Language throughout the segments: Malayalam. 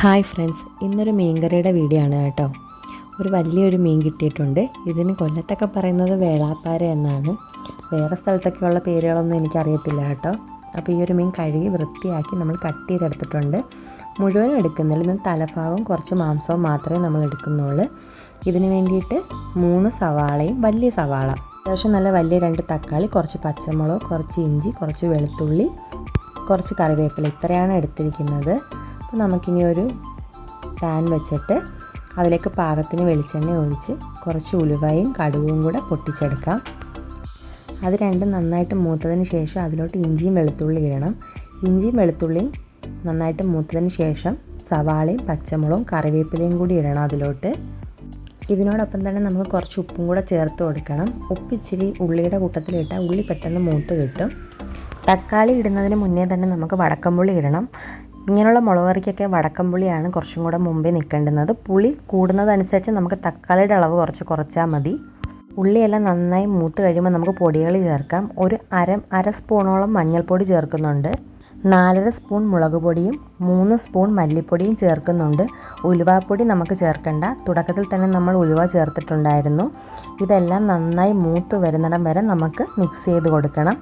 ഹായ് ഫ്രണ്ട്സ് ഇന്നൊരു മീൻകറിയുടെ വീഡിയോ ആണ് കേട്ടോ. ഒരു വലിയൊരു മീൻ കിട്ടിയിട്ടുണ്ട്. ഇതിന് കൊല്ലത്തൊക്കെ പറയുന്നത് വേളാപ്പാര എന്നാണ്. വേറെ സ്ഥലത്തൊക്കെയുള്ള പേരുകളൊന്നും എനിക്കറിയത്തില്ല കേട്ടോ. അപ്പോൾ ഈ ഒരു മീൻ കഴുകി വൃത്തിയാക്കി നമ്മൾ കട്ട് ചെയ്തെടുത്തിട്ടുണ്ട്. മുഴുവൻ എടുക്കുന്നില്ല. ഇന്ന് തലഭാഗം കുറച്ച് മാംസവും മാത്രമേ നമ്മൾ എടുക്കുന്നുള്ളൂ. ഇതിന് വേണ്ടിയിട്ട് മൂന്ന് സവാളയും വലിയ സവാള. അത്യാവശ്യം നല്ല വലിയ രണ്ട് തക്കാളി കുറച്ച് പച്ചമുളക് കുറച്ച് ഇഞ്ചി കുറച്ച് വെളുത്തുള്ളി കുറച്ച് കറിവേപ്പില. ഇത്രയാണ് എടുത്തിരിക്കുന്നത്. അപ്പോൾ നമുക്കിനി ഒരു പാൻ വെച്ചിട്ട് അതിലേക്ക് പാകത്തിന് വെളിച്ചെണ്ണ ഒഴിച്ച് കുറച്ച് ഉലുവയും കടുവയും കൂടെ പൊട്ടിച്ചെടുക്കാം. അത് രണ്ടും നന്നായിട്ട് മൂത്തതിന് ശേഷം അതിലോട്ട് ഇഞ്ചിയും വെളുത്തുള്ളി ഇടണം. ഇഞ്ചിയും വെളുത്തുള്ളിയും നന്നായിട്ട് മൂത്തതിന് ശേഷം സവാളയും പച്ചമുളകും കറിവേപ്പിലയും കൂടി ഇടണം അതിലോട്ട്. ഇതിനോടൊപ്പം തന്നെ നമുക്ക് കുറച്ച് ഉപ്പും കൂടെ ചേർത്ത് കൊടുക്കണം. ഉപ്പ് ഇച്ചിരി ഉള്ളിയുടെ കൂട്ടത്തിലിട്ടാൽ ഉള്ളി പെട്ടെന്ന് മൂത്ത് കിട്ടും. തക്കാളി ഇടുന്നതിന് മുന്നേ തന്നെ നമുക്ക് വടക്കമ്പുളി ഇടണം. ഇങ്ങനെയുള്ള മുളക് കറിക്കൊക്കെ വടക്കമ്പുളിയാണ് കുറച്ചും കൂടെ മുമ്പേ നിൽക്കേണ്ടുന്നത്. പുളി കൂടുന്നതനുസരിച്ച് നമുക്ക് തക്കാളിയുടെ അളവ് കുറച്ച് കുറച്ചാൽ മതി. ഉള്ളിയെല്ലാം നന്നായി മൂത്ത് കഴിയുമ്പോൾ നമുക്ക് പൊടികൾ ചേർക്കാം. ഒരു അര അര സ്പൂണോളം മഞ്ഞൾപ്പൊടി ചേർക്കുന്നുണ്ട്. നാലര സ്പൂൺ മുളക് പൊടിയും മൂന്ന് സ്പൂൺ മല്ലിപ്പൊടിയും ചേർക്കുന്നുണ്ട്. ഉലുവാപ്പൊടി നമുക്ക് ചേർക്കേണ്ട. തുടക്കത്തിൽ തന്നെ നമ്മൾ ഉലുവ ചേർത്തിട്ടുണ്ടായിരുന്നു. ഇതെല്ലാം നന്നായി മൂത്ത് വരുന്നിടം വരെ നമുക്ക് മിക്സ് ചെയ്ത് കൊടുക്കണം.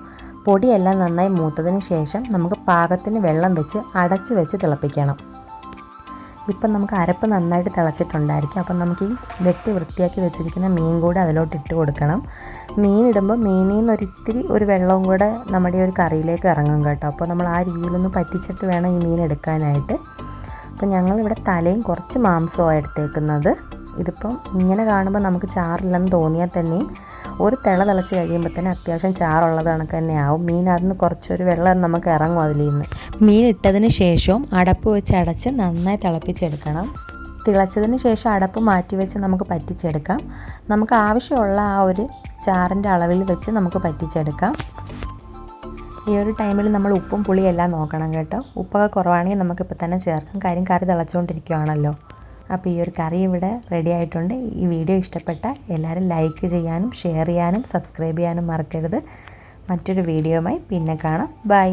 പൊടിയെല്ലാം നന്നായി മൂത്തതിന് ശേഷം നമുക്ക് പാകത്തിന് വെള്ളം വെച്ച് അടച്ച് വെച്ച് തിളപ്പിക്കണം. ഇപ്പം നമുക്ക് അരപ്പ് നന്നായിട്ട് തിളച്ചിട്ടുണ്ടായിരിക്കും. അപ്പം നമുക്ക് ഈ വെട്ടി വൃത്തിയാക്കി വെച്ചിരിക്കുന്ന മീൻ കൂടെ അതിലോട്ട് ഇട്ട് കൊടുക്കണം. മീൻ ഇടുമ്പോൾ മീനിൽ നിന്ന് ഒരിത്തിരി ഒരു വെള്ളവും കൂടെ നമ്മുടെ ഒരു കറിയിലേക്ക് ഇറങ്ങും കേട്ടോ. അപ്പോൾ നമ്മൾ ആ രീതിയിലൊന്ന് പറ്റിച്ചിട്ട് വേണം ഈ മീൻ എടുക്കാനായിട്ട്. അപ്പം ഞങ്ങളിവിടെ തലയും കുറച്ച് മാംസമാണ് എടുത്തേക്കുന്നത്. ഇതിപ്പം ഇങ്ങനെ കാണുമ്പോൾ നമുക്ക് ചാറില്ലെന്ന് തോന്നിയാൽ തന്നെയും ഒരു തിള തിളച്ച് കഴിയുമ്പോൾ തന്നെ അത്യാവശ്യം ചാറുള്ളത് കണക്ക് തന്നെ ആവും മീൻ അതിന് കുറച്ചൊരു വെള്ളം നമുക്ക് ഇറങ്ങും അതിൽ നിന്ന് മീൻ ഇട്ടതിന് ശേഷവും അടപ്പ് വെച്ച് അടച്ച് നന്നായി തിളപ്പിച്ചെടുക്കണം. തിളച്ചതിന് ശേഷം അടപ്പ് മാറ്റി വെച്ച് നമുക്ക് പറ്റിച്ചെടുക്കാം. നമുക്ക് ആവശ്യമുള്ള ആ ഒരു ചാറിന്റെ അളവിൽ വെച്ച് നമുക്ക് പറ്റിച്ചെടുക്കാം. ഈ ഒരു ടൈമിൽ നമ്മൾ ഉപ്പും പുളിയെല്ലാം എല്ലാം നോക്കണം കേട്ടോ. ഉപ്പൊക്കെ കുറവാണെങ്കിൽ നമുക്കിപ്പോൾ തന്നെ ചേർക്കാം. കാര്യം കറി തിളച്ചുകൊണ്ടിരിക്കുകയാണല്ലോ അപ്പോൾ ഈ ഒരു കറി ഇവിടെ റെഡി ആയിട്ടുണ്ട്. ഈ വീഡിയോ ഇഷ്ടപ്പെട്ട എല്ലാവരും ലൈക്ക് ചെയ്യാനും ഷെയർ ചെയ്യാനും സബ്സ്ക്രൈബ് ചെയ്യാനും മറക്കരുത്. മറ്റൊരു വീഡിയോയുമായി പിന്നെ കാണാം. ബൈ